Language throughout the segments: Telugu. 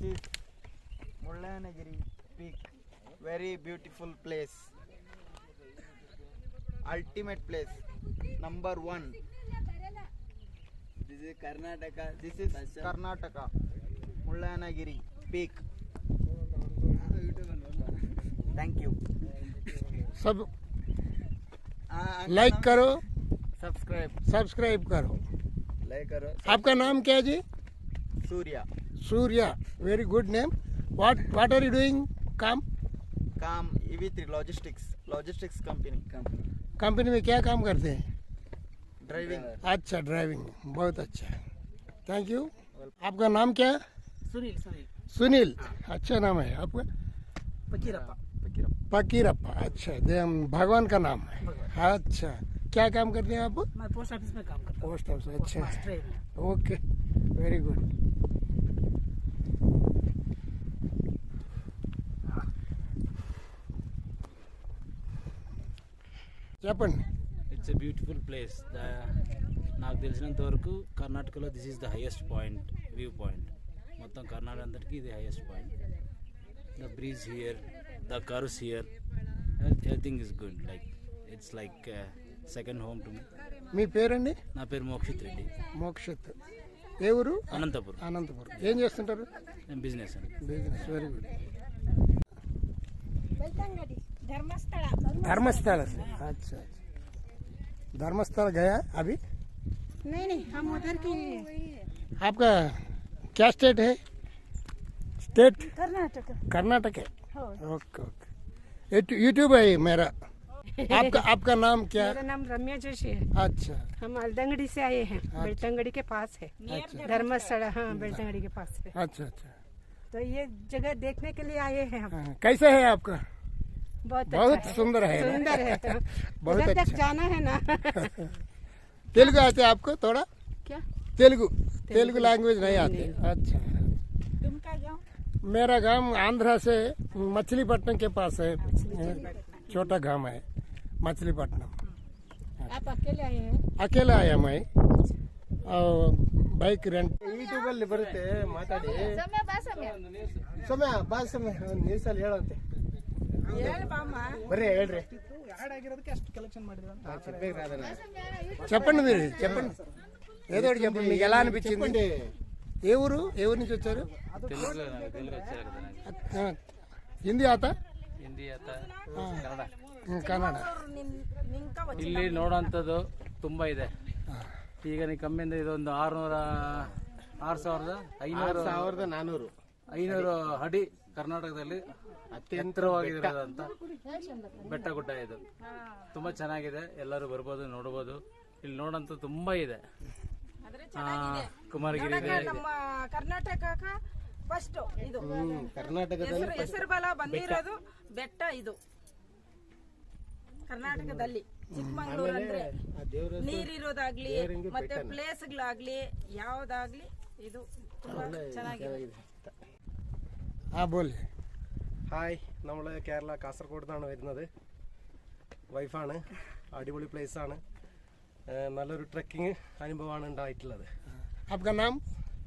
This is Mullanagiri peak. Very beautiful place. Ultimate place. Number one. This is Karnataka. This is Karnataka. Mullanagiri peak. Thank you. सब Uh, लाइक करो Subscribe. सब्सक्राइब करो Like करो. आपका नाम क्या है जी Surya. Surya very good name what what are you doing काम Kam EV3 Logistics. Logistics company. Company में क्या काम करते हैं? Driving. अच्छा ड्राइविंग बहुत अच्छा. थैंक यू आपका नाम क्या है? सुनील सुनील. सुनील. अच्छा नाम है आपका? फकीरप्पा फकीरप्पा अच्छा दे- भगवान का नाम है. अच्छा. क्या काम करते हैं आप? मैं पोस्ट ऑफ़िस में काम करता पोस्ट ऑफ़िस अच्छा. ओके वेरी गुड చెప్పండి. ఇట్స్ ఎ బ్యూటిఫుల్ ప్లేస్ నాకు తెలిసినంత వరకు కర్ణాటకలో this is the highest point view point మొత్తం కర్ణాటక అంతటికి ఇది highest point the breeze here the curves here everything is good like it's like second home to me మీ పేరండి? నా పేరు మోక్షిత్ రెడ్డి. మోక్షత్. ఏ ఊరు? అనంతపురం. అనంతపురం. ఏం చేస్తుంటారు? నేను బిజినెస్ అండి. Business very good Dharmasthala. Dharmasthala. अच्छा अच्छा। धर्मस्थल गया अभी? नहीं नहीं हम उधर के लिए आपका क्या स्टेट है? स्टेट कर्नाटक। कर्नाटक है? हाँ। Okay okay. यूट्यूब तो है मेरा। आपका आपका नाम क्या? मेरा नाम रम्या जोशी है। अच्छा। हम अलदंगड़ी से आए हैं। अच्छा। बेलतंगड़ी के पास है। अच्छा। धर्मस्थल हाँ बेलतंगड़ी के पास है। अच्छा अच्छा। तो ये जगह देखने के लिए आए हैं हम। हाँ, कैसे है आपका? बहुत बहुत अच्छा है सुंदर है ना? सुंदर है तो बहुत उधर तक अच्छा जाना है ना तेलुगु आते हैं आपको थोड़ा क्या तेलुगु तेलुगु लैंग्वेज नहीं आते अच्छा तुमका गाँव मेरा गांव आंध्रा से मछलीपट्टनम के पास है छोटा गांव है मछलीपट्टनम आप अकेले आए हैं अकेला आया मैं और बाइक रेंट ಯೂಟ್ಯೂಬ್ ಅಲ್ಲಿ ಬರುತ್ತೆ ಮಾತಾಡಿ ಸಮಯ ಬಾ ಸಮಯ ನ್ಯೂಸಲ್ಲಿ ಹೇಳಂತೆ ಬರ್ರಿ ಹೇಳ್ರಿ ಹಾಡಾಗಿರೋದಕ್ಕೆ ಅಷ್ಟು ಕಲೆಕ್ಷನ್ ಮಾಡಿದ್ರು ಅಂತ చెప్పేది రాదన్న చెప్పండి మీరు చెప్పండి ఏదో ఒకటి చెప్పండి మీకు ఎలా అనిపించింది ఏ ఊరు ఏ ఊరు నుంచి వచ్చారు తెలుగులో నాకు తెలుగు వచ్చారు కదా నాకు ఆ, హిందీ ఆత ಹಿಂದಿ ಆತ ಕನ್ನಡ కన్నడ ಇಲ್ಲಿ ನೋಡೋಂಥದ್ದು ತುಂಬ ಇದೆ ಈಗ ನೀವು ಕಮ್ಮಿಯಿಂದ ಇದೊಂದು ಆರುನೂರ ಆರು ಸಾವಿರದ ಐನೂರು ಸಾವಿರದ ನಾನೂರು ಐನೂರು ಅಡಿ ಕರ್ನಾಟಕದಲ್ಲಿ ಅತ್ಯಂತರವಾಗಿರುವಂತ ಬೆಟ್ಟ ಗುಡ್ಡ ಇದು. ತುಂಬಾ ಚೆನ್ನಾಗಿದೆ. ಎಲ್ಲರೂ ಬರ್ಬೋದು ನೋಡ್ಬೋದು. ಇಲ್ಲಿ ನೋಡಂತ ತುಂಬಾ ಇದೆ. ಕುಮಾರಗಿರಿ ಇದೆ. ನಮ್ಮ ಕರ್ನಾಟಕ ಫಸ್ಟ್ ಇದು. ಕರ್ನಾಟಕದಲ್ಲಿ ಹೆಸರು ಬಲ ಬಂದಿರೋದು ಬೆಟ್ಟ ಇದು. ಕರ್ನಾಟಕದಲ್ಲಿ. ಚಿಕ್ಕಮಂಗ್ಳೂರ್ ಅಂದ್ರೆ ನೀರಿರೋದಾಗ್ಲಿ ಮತ್ತೆ ಪ್ಲೇಸ್ಗಳಾಗ್ಲಿ ಯಾವ್ದಾಗ್ಲಿ ಇದು ತುಂಬಾ ಚೆನ್ನಾಗಿದೆ. ആ ബോലെ ഹായ് നമ്മൾ കേരള കാസർഗോഡ് നിന്നാണ് വരുന്നത് വൈഫാണ് അടിപൊളി place ആണ് ഏഹ് നല്ലൊരു ട്രെക്കിംഗ് അനുഭവമാണ് ഉണ്ടായിട്ടുള്ളത് आपका नाम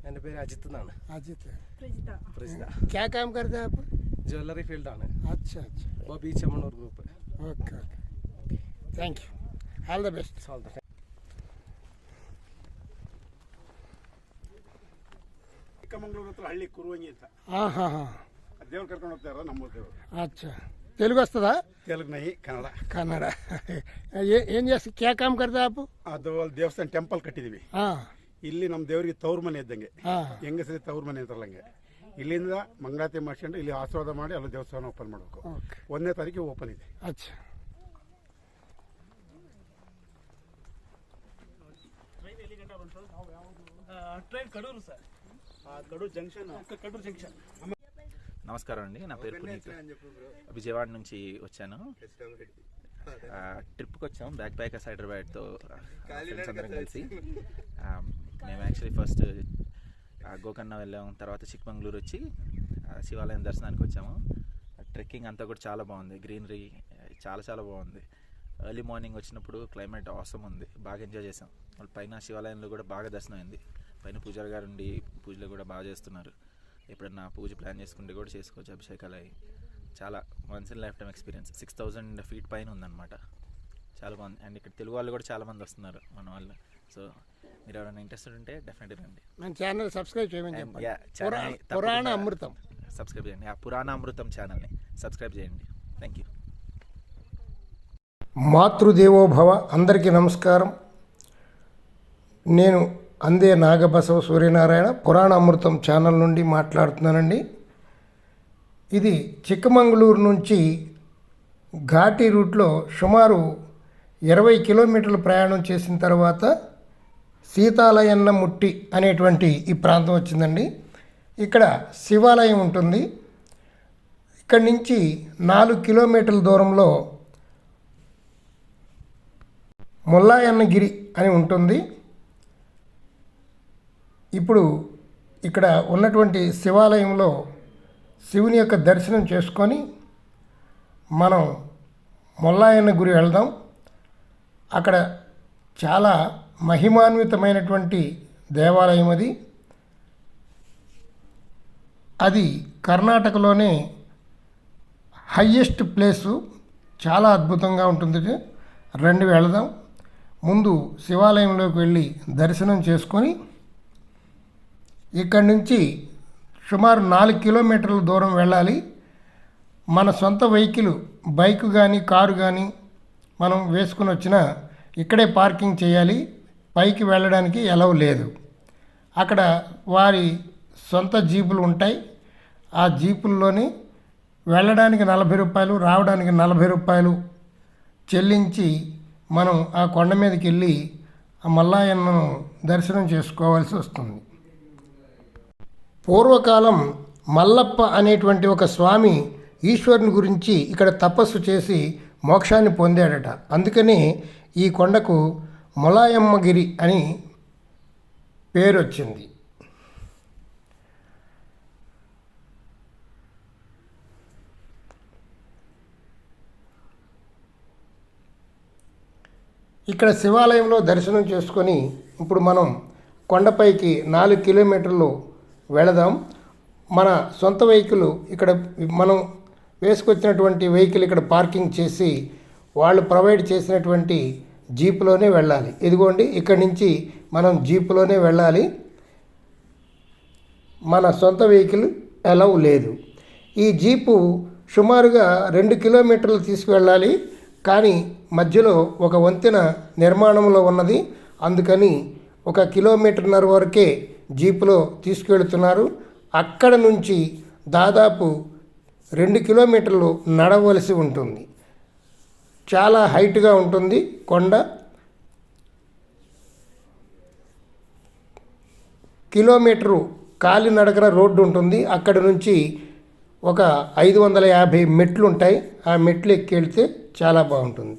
എൻ്റെ പേര് അജിത്ത് എന്നാണ് अजित है പ്രസിദ്ധ क्या काम करते हैं आप ജ്വല്ലറി ഫീൽഡാണ് अच्छा अच्छा Bobby Chemmanur group okay okay thank you all the best Chikmagalur ಹತ್ರ ಹಳ್ಳಿ ಕುರುವಂಗಿ ಅಂತ हाँ हाँ हाँ ದೇವ್ರು ಕರ್ಕೊಂಡು ಹೋಗ್ತಾರ ನಮ್ಮ ದೇವರು अच्छा తెలుగు వస్తుందా ತೆಲುಗು ನಹಿ ಕನ್ನಡ కన్నడ ఏ- ఏం చేస్తా క్యా కామ్ కర్తా ఆపు ಅದು ಅಲ್ಲಿ ದೇವಸ್ಥಾನ ಟೆಂಪಲ್ ಕಟ್ಟಿದೀವಿ ఆ, ಇಲ್ಲಿ ನಮ್ಮ ದೇವರಿಗೆ ತವ್ರ ಮನೆ ಇದ್ದಂಗೆ ఆ, ಹೆಂಗಸರಿ ತವ್ರ ಮನೆ ಅಂತಾರಲ್ಲ ಹಂಗೆ ಇಲ್ಲಿಂದ ಮಂಗಳಾರತಿ ಮಾಡ್ಕೊಂಡು ಇಲ್ಲಿ ಆಶೀರ್ವಾದ ಮಾಡಿ ಅಲ್ಲಿ ದೇವಸ್ಥಾನ ಓಪನ್ ಮಾಡಬೇಕು ఓకే ಒಂದನೇ ತಾರೀಕಿಗೆ ಓಪನ್ ಇದೆ అచ్చా ಟ್ರೈನ್ ಕಡೂರು ಸರ್ నమస్కారం అండి నా పేరు పునీత్. విజయవాడ నుంచి వచ్చాను. ట్రిప్కి వచ్చాము బ్యాక్ ప్యాకర్స్ హైదరాబాద్తో ఫ్రెండ్స్ అందరం కలిసి. మేము యాక్చువల్లీ ఫస్ట్ గోకర్ణ వెళ్ళాము తర్వాత చిక్మంగళూరు వచ్చి శివాలయం దర్శనానికి వచ్చాము. ట్రెక్కింగ్ అంతా కూడా చాలా బాగుంది గ్రీనరీ చాలా చాలా బాగుంది. ఎర్లీ మార్నింగ్ వచ్చినప్పుడు క్లైమేట్ అవసరం ఉంది బాగా ఎంజాయ్ చేసాం. పైన శివాలయంలో కూడా బాగా దర్శనం అయింది. పైన పూజారి గారు ఉండి పూజలు కూడా బాగా చేస్తున్నారు. ఎప్పుడన్నా పూజ ప్లాన్ చేసుకుంటే కూడా చేసుకోవచ్చు అభిషేకాలు. అవి చాలా once in life time experience six thousand feet పైన ఉందన్నమాట. చాలా బాగుంది అండ్ ఇక్కడ తెలుగు వాళ్ళు కూడా చాలా మంది వస్తున్నారు మన వాళ్ళు. సో మీరు ఎవరైనా ఇంట్రెస్టెడ్ ఉంటే డెఫినెట్గా రండి. మన ఛానల్ సబ్స్క్రైబ్ని పురాణ అమృతం. సబ్స్క్రైబ్ చేయండి. ఆ పురాణామృతం ఛానల్ని సబ్స్క్రైబ్ చేయండి. థ్యాంక్ యూ మాతృదేవోభవ అందరికీ నమస్కారం. నేను అందే నాగబసవ సూర్యనారాయణ పురాణ అమృతం ఛానల్ నుండి మాట్లాడుతున్నానండి. ఇది చిక్కమంగళూరు నుంచి ఘాటి రూట్లో సుమారు ఇరవై కిలోమీటర్లు ప్రయాణం చేసిన తర్వాత సీతాలయన్న ముట్టి అనేటువంటి ఈ ప్రాంతం వచ్చిందండి. ఇక్కడ శివాలయం ఉంటుంది. ఇక్కడి నుంచి నాలుగు కిలోమీటర్ల దూరంలో ముల్లాయన్నగిరి అని ఉంటుంది. ఇప్పుడు ఇక్కడ ఉన్నటువంటి శివాలయంలో శివుని యొక్క దర్శనం చేసుకొని మనం మొల్లాయన్న గురి వెళ్దాం. అక్కడ చాలా మహిమాన్వితమైనటువంటి దేవాలయం అది. అది కర్ణాటకలోనే హయ్యెస్ట్ ప్లేసు. చాలా అద్భుతంగా ఉంటుంది. రండి వెళదాం. ముందు శివాలయంలోకి వెళ్ళి దర్శనం చేసుకొని ఇక్కడి నుంచి సుమారు నాలుగు కిలోమీటర్ల దూరం వెళ్ళాలి. మన సొంత వెహికల్ బైక్ కానీ కారు కానీ మనం వేసుకుని వచ్చిన ఇక్కడే పార్కింగ్ చేయాలి. పైకి వెళ్ళడానికి ఎలవ్ లేదు. అక్కడ వారి సొంత జీపులు ఉంటాయి. ఆ జీపుల్లోని వెళ్ళడానికి నలభై రూపాయలు రావడానికి నలభై రూపాయలు చెల్లించి మనం ఆ కొండ మీదకి వెళ్ళి ఆ మల్లాయన్నను దర్శనం చేసుకోవాల్సి వస్తుంది. పూర్వకాలం మల్లప్ప అనేటువంటి ఒక స్వామి ఈశ్వరుని గురించి ఇక్కడ తపస్సు చేసి మోక్షాన్ని పొందాడట. అందుకని ఈ కొండకు ములాయమ్మగిరి అని పేరు వచ్చింది ఇక్కడ శివాలయంలో దర్శనం చేసుకొని ఇప్పుడు మనం కొండపైకి నాలుగు కిలోమీటర్లు వెళదాం. మన సొంత వెహికల్ ఇక్కడ మనం వేసుకొచ్చినటువంటి వెహికల్ ఇక్కడ పార్కింగ్ చేసి వాళ్ళు ప్రొవైడ్ చేసినటువంటి జీపులోనే వెళ్ళాలి. ఇదిగోండి ఇక్కడి నుంచి మనం జీపులోనే వెళ్ళాలి. మన సొంత వెహికల్ అలౌ లేదు. ఈ జీపు సుమారుగా రెండు కిలోమీటర్లు తీసుకువెళ్ళాలి. కానీ మధ్యలో ఒక వంతెన నిర్మాణంలో ఉన్నది. అందుకని ఒక కిలోమీటర్న్నర వరకే జీపులో తీసుకెళ్తున్నారు. అక్కడ నుంచి దాదాపు రెండు కిలోమీటర్లు నడవలసి ఉంటుంది. చాలా హైట్గా ఉంటుంది కొండ. కిలోమీటరు కాలినడకన రోడ్డు ఉంటుంది. అక్కడ నుంచి ఒక ఐదు వందల యాభై మెట్లు ఉంటాయి. ఆ మెట్లు ఎక్కి వెళ్తే చాలా బాగుంటుంది.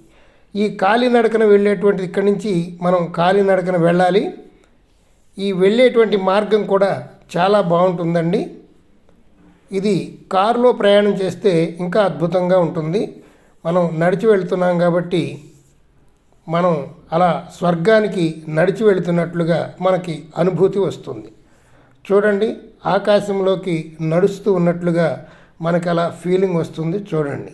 ఈ కాలినడకన వెళ్ళేటువంటిది ఇక్కడి నుంచి మనం కాలినడకన వెళ్ళాలి. ఈ వెళ్ళేటువంటి మార్గం కూడా చాలా బాగుంటుందండి. ఇది కారులో ప్రయాణం చేస్తే ఇంకా అద్భుతంగా ఉంటుంది. మనం నడిచి వెళ్తున్నాం కాబట్టి మనం అలా స్వర్గానికి నడిచి వెళుతున్నట్లుగా మనకి అనుభూతి వస్తుంది. చూడండి ఆకాశంలోకి నడుస్తూ ఉన్నట్లుగా మనకు అలా ఫీలింగ్ వస్తుంది. చూడండి.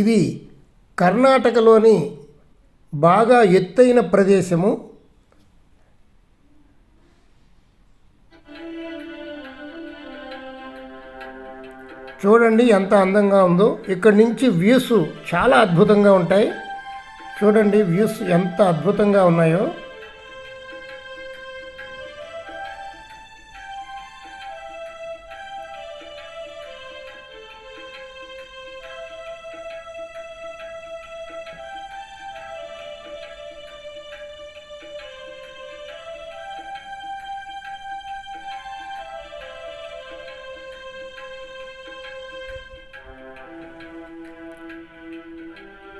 ఇది కర్ణాటకలోని బాగా ఎత్తైన ప్రదేశము. చూడండి ఎంత అందంగా ఉందో. ఇక్కడి నుంచి వ్యూస్ చాలా అద్భుతంగా ఉంటాయి. చూడండి వ్యూస్ ఎంత అద్భుతంగా ఉన్నాయో.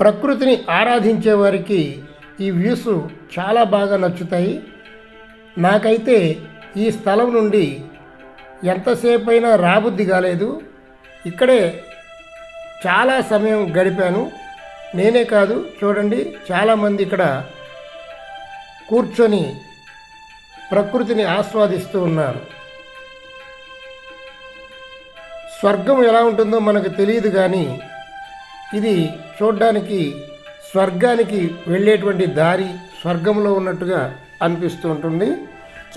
ప్రకృతిని ఆరాధించే వారికి ఈ వ్యూస్ చాలా బాగా నచ్చుతాయి. నాకైతే ఈ స్థలం నుండి ఎంతసేపు అయినా రాబుద్ది కాలేదు. ఇక్కడే చాలా సమయం గడిపాను. నేనే కాదు చూడండి చాలామంది ఇక్కడ కూర్చొని ప్రకృతిని ఆస్వాదిస్తూ ఉన్నారు. స్వర్గం ఎలా ఉంటుందో మనకు తెలియదు కానీ ఇది చూడ్డానికి స్వర్గానికి వెళ్ళేటువంటి దారి స్వర్గంలో ఉన్నట్టుగా అనిపిస్తూ ఉంటుంది.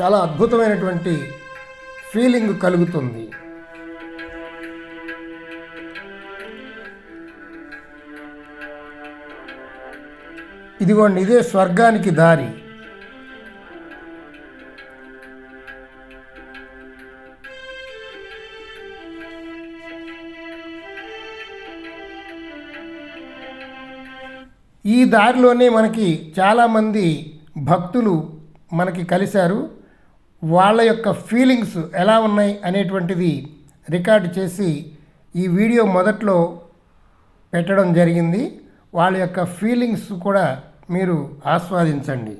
చాలా అద్భుతమైనటువంటి ఫీలింగ్ కలుగుతుంది. ఇదిగోండి ఇదే స్వర్గానికి దారి. దారిలోనే మనకి చాలామంది భక్తులు మనకి కలిశారు. వాళ్ళ యొక్క ఫీలింగ్స్ ఎలా ఉన్నాయి అనేటువంటిది రికార్డ్ చేసి ఈ వీడియో మొదట్లో పెట్టడం జరిగింది. వాళ్ళ యొక్క ఫీలింగ్స్ కూడా మీరు ఆస్వాదించండి.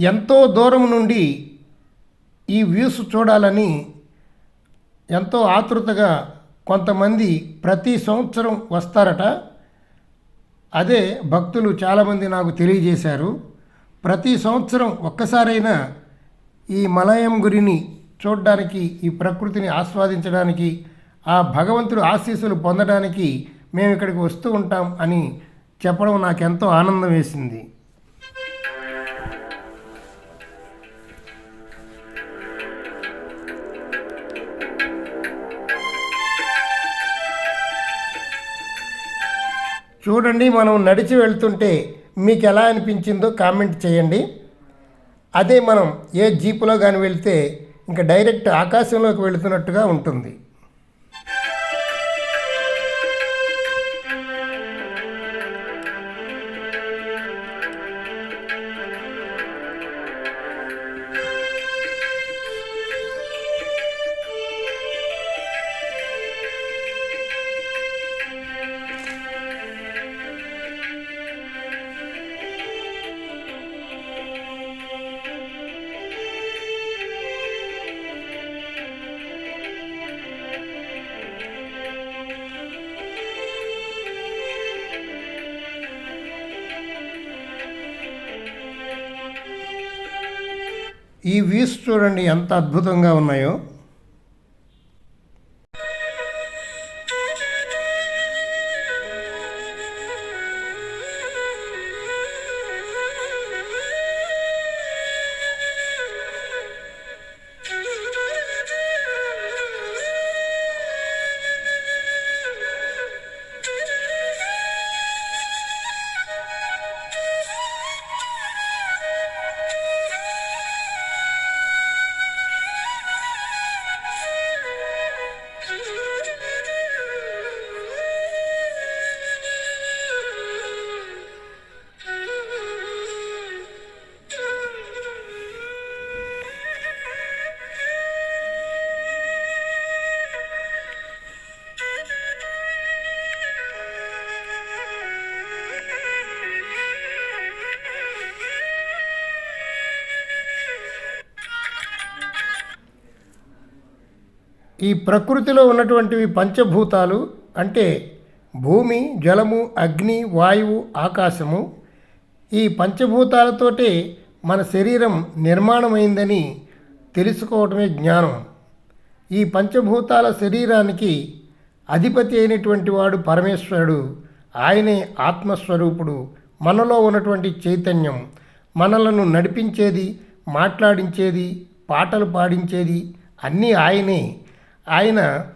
ఎంతో దూరం నుండి ఈ వ్యూస్ చూడాలని ఎంతో ఆతృతగా కొంతమంది ప్రతి సంవత్సరం వస్తారట. అదే భక్తులు చాలామంది నాకు తెలియజేశారు. ప్రతి సంవత్సరం ఒక్కసారైనా ఈ మలయం గురిని చూడడానికి ఈ ప్రకృతిని ఆస్వాదించడానికి ఆ భగవంతుడు ఆశీస్సులు పొందడానికి మేము ఇక్కడికి వస్తూ ఉంటాం అని చెప్పడం నాకెంతో ఆనందం వేసింది. చూడండి మనం నడిచి వెళ్తుంటే మీకు ఎలా అనిపించిందో కామెంట్ చేయండి. అదే మనం ఏ జీపులో కానీ వెళ్తే ఇంకా డైరెక్ట్ ఆకాశంలోకి వెళుతున్నట్టుగా ఉంటుంది. వ్యూస్ చూడండి ఎంత అద్భుతంగా ఉన్నాయో. ఈ ప్రకృతిలో ఉన్నటువంటివి పంచభూతాలు అంటే భూమి జలము అగ్ని వాయువు ఆకాశము. ఈ పంచభూతాలతోటే మన శరీరం నిర్మాణమైందని తెలుసుకోవటమే జ్ఞానం. ఈ పంచభూతాల శరీరానికి అధిపతి అయినటువంటి వాడు పరమేశ్వరుడు. ఆయనే ఆత్మస్వరూపుడు. మనలో ఉన్నటువంటి చైతన్యం మనలను నడిపించేది మాట్లాడించేది పాటలు పాడించేది అన్నీ ఆయనే. ఆయన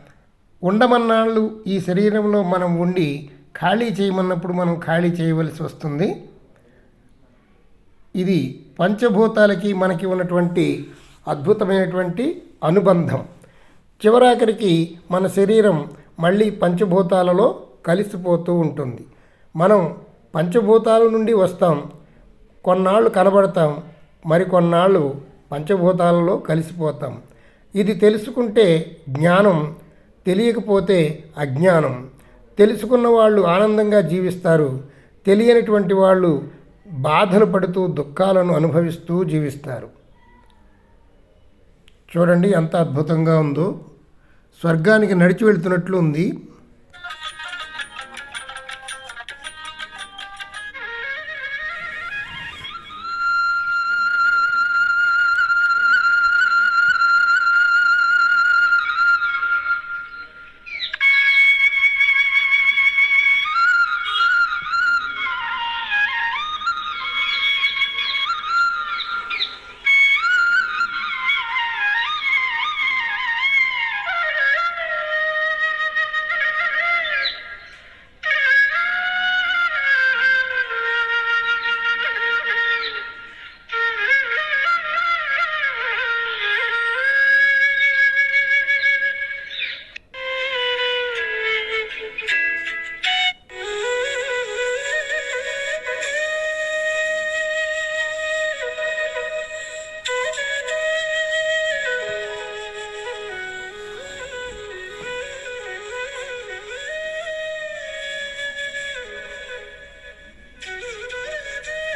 ఉండమన్నాళ్ళు ఈ శరీరంలో మనం ఉండి ఖాళీ చేయమన్నప్పుడు మనం ఖాళీ చేయవలసి వస్తుంది. ఇది పంచభూతాలకి మనకి ఉన్నటువంటి అద్భుతమైనటువంటి అనుబంధం. చివరాఖరికి మన శరీరం మళ్ళీ పంచభూతాలలో కలిసిపోతూ ఉంటుంది. మనం పంచభూతాల నుండి వస్తాం కొన్నాళ్ళు కనబడతాం మరికొన్నాళ్ళు పంచభూతాలలో కలిసిపోతాం. ఇది తెలుసుకుంటే జ్ఞానం తెలియకపోతే అజ్ఞానం. తెలుసుకున్న వాళ్ళు ఆనందంగా జీవిస్తారు. తెలియనటువంటి వాళ్ళు బాధలు పడుతూ దుఃఖాలను అనుభవిస్తూ జీవిస్తారు. చూడండి ఎంత అద్భుతంగా ఉందో. స్వర్గానికి నడిచి వెళ్తున్నట్లు ఉంది.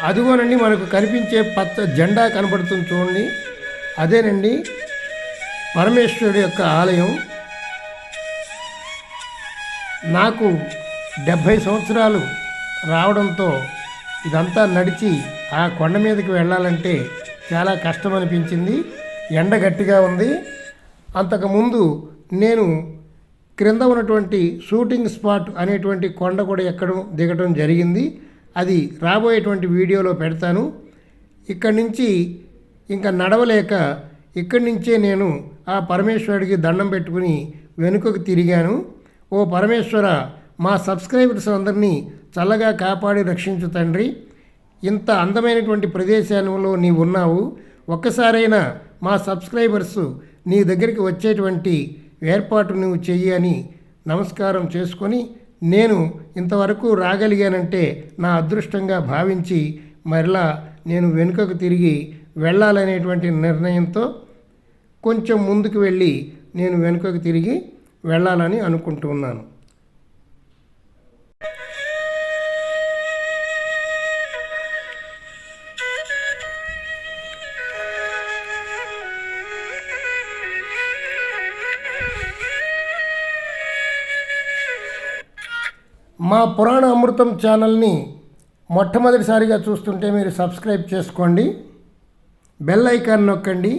అదిగోనండి మనకు కనిపించే పచ్చ జెండా కనబడుతుంది చూడండి. అదేనండి పరమేశ్వరుడు యొక్క ఆలయం. నాకు డెబ్భై సంవత్సరాలు రావడంతో ఇదంతా నడిచి ఆ కొండ మీదకి వెళ్ళాలంటే చాలా కష్టం అనిపించింది ఎండ గట్టిగా ఉంది. అంతకుముందు నేను క్రింద ఉన్నటువంటి షూటింగ్ స్పాట్ అనేటువంటి కొండ కూడా ఎక్కడం దిగడం జరిగింది. అది రాబోయేటువంటి వీడియోలో పెడతాను. ఇక్కడి నుంచి ఇంకా నడవలేక ఇక్కడి నుంచే నేను ఆ పరమేశ్వరుడికి దండం పెట్టుకుని వెనుకకు తిరిగాను. ఓ పరమేశ్వర మా సబ్స్క్రైబర్స్ అందరినీ చల్లగా కాపాడి రక్షించు తండ్రి. ఇంత అందమైనటువంటి ప్రదేశంలో నీవు ఉన్నావు. ఒక్కసారైనా మా సబ్స్క్రైబర్స్ నీ దగ్గరికి వచ్చేటువంటి ఏర్పాటు నువ్వు చెయ్యి అని నమస్కారం చేసుకొని నేను ఇంతవరకు రాగలిగానంటే నా అదృష్టంగా భావించి మరలా నేను వెనుకకు తిరిగి వెళ్ళాలనేటువంటి నిర్ణయంతో కొంచెం ముందుకు వెళ్ళి నేను వెనుకకు తిరిగి వెళ్ళాలని అనుకుంటున్నాను మా పురాణ అమృతం ఛానల్ని మొట్టమొదటిసారిగా చూస్తుంటే మీరు సబ్స్క్రైబ్ చేసుకోండి బెల్ ఐకాన్ నొక్కండి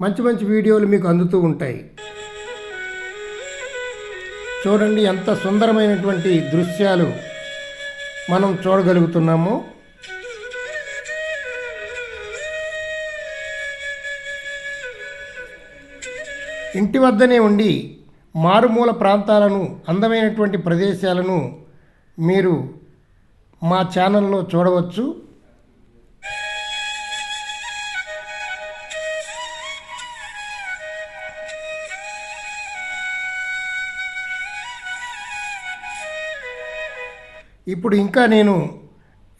మంచి మంచి వీడియోలు మీకు అందుతూ ఉంటాయి. చూడండి ఎంత సుందరమైనటువంటి దృశ్యాలు మనం చూడగలుగుతున్నాము. ఇంటి వద్దనే ఉండి మారుమూల ప్రాంతాలను అందమైనటువంటి ప్రదేశాలను మీరు మా ఛానల్లో చూడవచ్చు. ఇప్పుడు ఇంకా నేను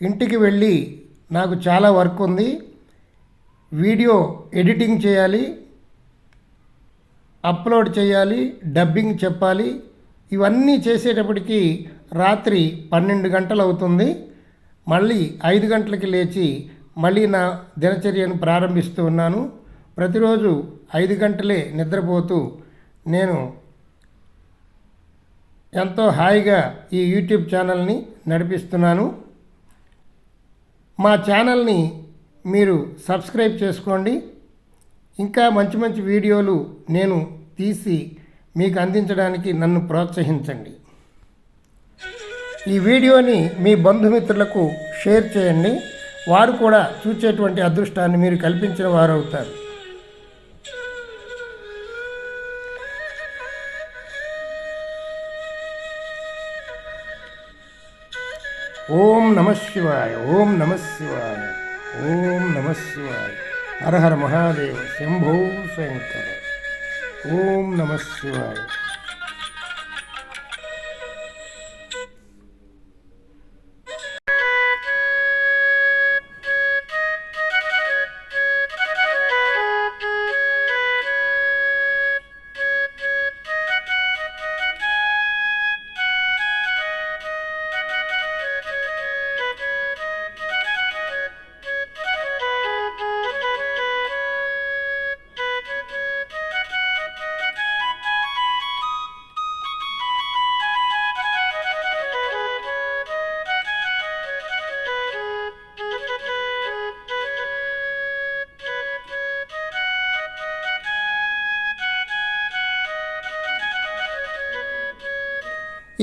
ఇంటికి వెళ్ళి నాకు చాలా వర్క్ ఉంది. వీడియో ఎడిటింగ్ చేయాలి. అప్లోడ్ చేయాలి. డబ్బింగ్ చెప్పాలి. ఇవన్నీ చేసేటప్పటికి రాత్రి పన్నెండు గంటలు అవుతుంది మళ్ళీ ఐదు గంటలకి లేచి మళ్ళీ నా దినచర్యను ప్రారంభిస్తూ ఉన్నాను. ప్రతిరోజు ఐదు గంటలే నిద్రపోతూ నేను ఎంతో హాయిగా ఈ యూట్యూబ్ ఛానల్ని నడిపిస్తున్నాను. మా ఛానల్ని మీరు సబ్స్క్రైబ్ చేసుకోండి. ఇంకా మంచి మంచి వీడియోలు నేను తీసి మీకు అందించడానికి నన్ను ప్రోత్సహించండి. ఈ వీడియోని మీ బంధుమిత్రులకు షేర్ చేయండి. వారు కూడా చూసేటువంటి అదృష్టాన్ని మీరు కల్పించిన వారవుతారు. ఓం నమ శివాయ ఓం నమ శివాయ ఓం నమ శివాయ. హర హర మహాదేవ శంభో శంకర. ఓం నమ శివాయ.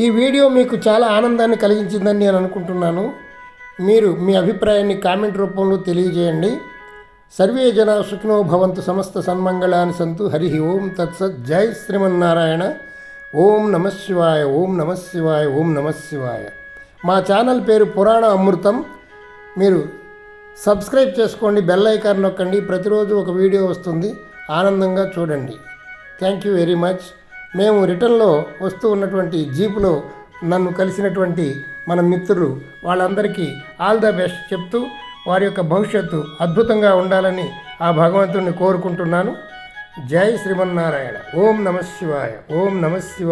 ఈ వీడియో మీకు చాలా ఆనందాన్ని కలిగించిందని నేను అనుకుంటున్నాను. మీరు మీ అభిప్రాయాన్ని కామెంట్ రూపంలో తెలియజేయండి. సర్వే జన సుఖినో భవంతు సమస్త సన్మంగళాన్ని సంతు. హరి ఓం తత్సత్. జై శ్రీమన్నారాయణ. ఓం నమ శివాయ. ఓం నమ శివాయ. ఓం నమ శివాయ. మా ఛానల్ పేరు పురాణ అమృతం. మీరు సబ్స్క్రైబ్ చేసుకోండి బెల్ ఐకాన్ నొక్కండి. ప్రతిరోజు ఒక వీడియో వస్తుంది. ఆనందంగా చూడండి. Thank you very much. మేము రిటర్న్లో వస్తూ ఉన్నటువంటి జీపులో నన్ను కలిసినటువంటి మన మిత్రులు వాళ్ళందరికీ ఆల్ ద బెస్ట్ చెప్తూ వారి యొక్క భవిష్యత్తు అద్భుతంగా ఉండాలని ఆ భగవంతుడిని కోరుకుంటున్నాను. జై శ్రీమన్నారాయణ. ఓం నమ శివాయ. ఓం నమ శివాయ.